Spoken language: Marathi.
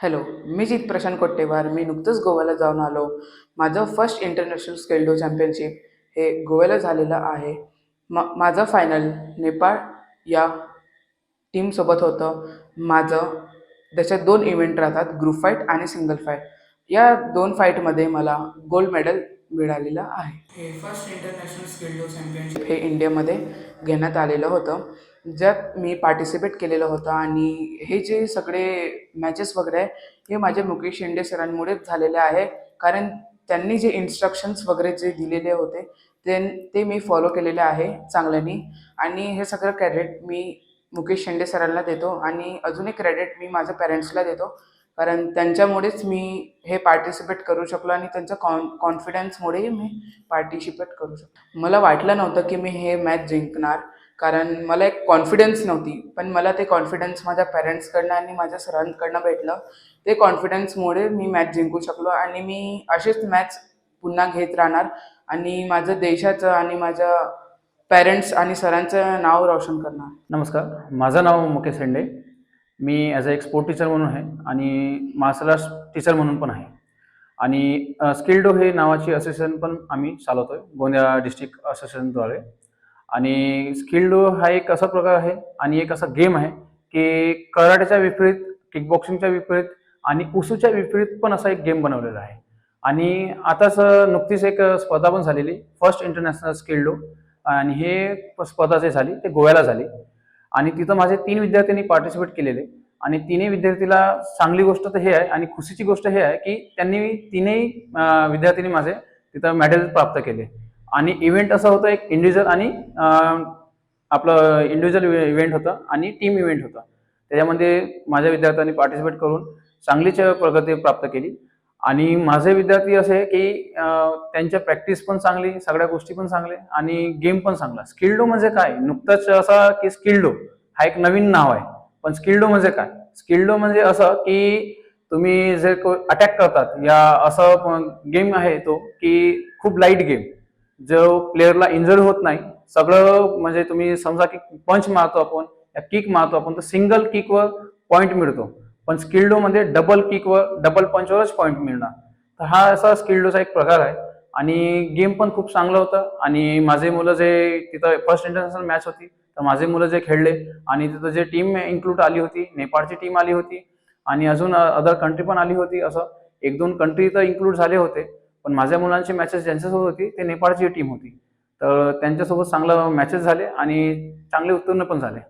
हॅलो मी जित प्रशांत कोट्टेवार. मी नुकतंच गोव्याला जाऊन आलो. माझं फर्स्ट इंटरनॅशनल स्केल्डो चॅम्पियनशिप हे गोव्याला झालेलं आहे. म माझं फायनल नेपाळ या टीमसोबत होतं. माझं त्याच्यात दोन इव्हेंट राहतात ग्रुप फाईट आणि सिंगल फाईट या दोन फाईटमध्ये मला गोल्ड मेडल मिळालेलं आहे. हे फर्स्ट इंटरनॅशनल स्केल्डो चॅम्पियनशिप हे इंडियामध्ये घेण्यात आलेलं होतं. ज्यात मी पार्टिसिपेट केलेलं होतं आणि हे जे सगळे मॅचेस वगैरे आहे हे माझ्या मुकेश शेंडे सरांमुळेच झालेले आहे. कारण त्यांनी जे इन्स्ट्रक्शन्स वगैरे जे दिलेले होते ते ते मी फॉलो केलेले आहे चांगल्यानी. आणि हे सगळं क्रेडिट मी मुकेश शेंडे सरांना देतो आणि अजून एक क्रेडिट मी माझ्या पेरेंट्सला देतो. कारण त्यांच्यामुळेच मी हे पार्टिसिपेट करू शकलो आणि त्यांच्या कॉन कॉन्फिडन्समुळेही मी पार्टिसिपेट करू शकलो. मला वाटलं नव्हतं की मी हे मॅच जिंकणार. कारण मला एक कॉन्फिडन्स नव्हती. पण मला ते कॉन्फिडन्स माझ्या पॅरेंट्सकडनं आणि माझ्या सरांकडनं भेटलं. ते कॉन्फिडन्समुळे मी मॅच जिंकू शकलो आणि मी असेच मॅच पुन्हा घेत राहणार आणि माझं देशाचं आणि माझ्या पॅरेंट्स आणि सरांचं नाव रोशन करणार. नमस्कार. माझं नाव मुकेश शेंडे मी ॲज अ एक स्पोर्ट टीचर म्हणून आहे आणि मार्शल आर्ट्स टीचर म्हणून पण आहे. आणि स्किल्डो हे नावाची असोसिएशन पण आम्ही चालवतो आहे गोंदिया डिस्ट्रिक्ट असोसिएशनद्वारे आणि स्किल्ड हा एक असा प्रकार आहे आणि एक असा गेम आहे की कराटेच्या विपरीत किकबॉक्सिंगच्या विपरीत आणि उसूच्या विपरीत पण असा एक गेम बनवलेला आहे. आणि आताच नुकतीच एक स्पर्धा पण झालेली फर्स्ट इंटरनॅशनल स्किल्डो आणि हे स्पर्धा जे झाली ते गोव्याला झाली. आणि तिथं माझे तीन विद्यार्थ्यांनी पार्टिसिपेट केलेले. आणि तिन्ही विद्यार्थीला चांगली गोष्ट तर हे आहे आणि खुशीची गोष्ट हे आहे की त्यांनी तिन्ही विद्यार्थ्यांनी माझे तिथं मेडल प्राप्त केले. आणि इव्हेंट असं होतं एक इंडिव्हिज्युअल आणि आपलं इंडिव्हिज्युअल इव्हेंट होतं आणि टीम इव्हेंट होतं. त्याच्यामध्ये माझ्या विद्यार्थ्यांनी पार्टिसिपेट करून चांगलीच प्रगती प्राप्त केली. आणि माझे विद्यार्थी असे की त्यांच्या प्रॅक्टिस पण चांगली सगळ्या गोष्टी पण चांगल्या आणि गेम पण चांगला. स्किल्डो म्हणजे काय? नुकतंच असा की स्किल्डो हा एक नवीन नाव आहे. पण स्किल्डो म्हणजे काय? स्किल्डो म्हणजे असं की तुम्ही जे अटॅक करतात या असं गेम आहे तो की खूप लाइट गेम जो प्लेअरला इंजर होत नाही सगळं म्हणजे तुम्ही समजा की पंच मारतो आपण या किक मारतो आपण तर सिंगल किकवर पॉईंट मिळतो. पण स्किल्डोमध्ये डबल किकवर डबल पंचवरच पॉईंट मिळणार. तर हा असा स्किल्डोचा एक प्रकार आहे. आणि गेम पण खूप चांगलं होतं. आणि माझे मुलं जे तिथं फर्स्ट इंटरनॅशनल मॅच होती तर माझे मुलं जे खेळले आणि तिथं जे टीम इन्क्लूड आली होती नेपाळची टीम आली होती आणि अजून अदर कंट्री पण आली होती असं. एक दोन कंट्री तर इन्क्लूड झाले होते. पण माझ्या मुलांची मॅचेस ज्यांच्यासोबत होती ते नेपाळची टीम होती. तर त्यांच्यासोबत चांगलं मॅचेस झाले आणि चांगले उत्तीर्ण पण झाले.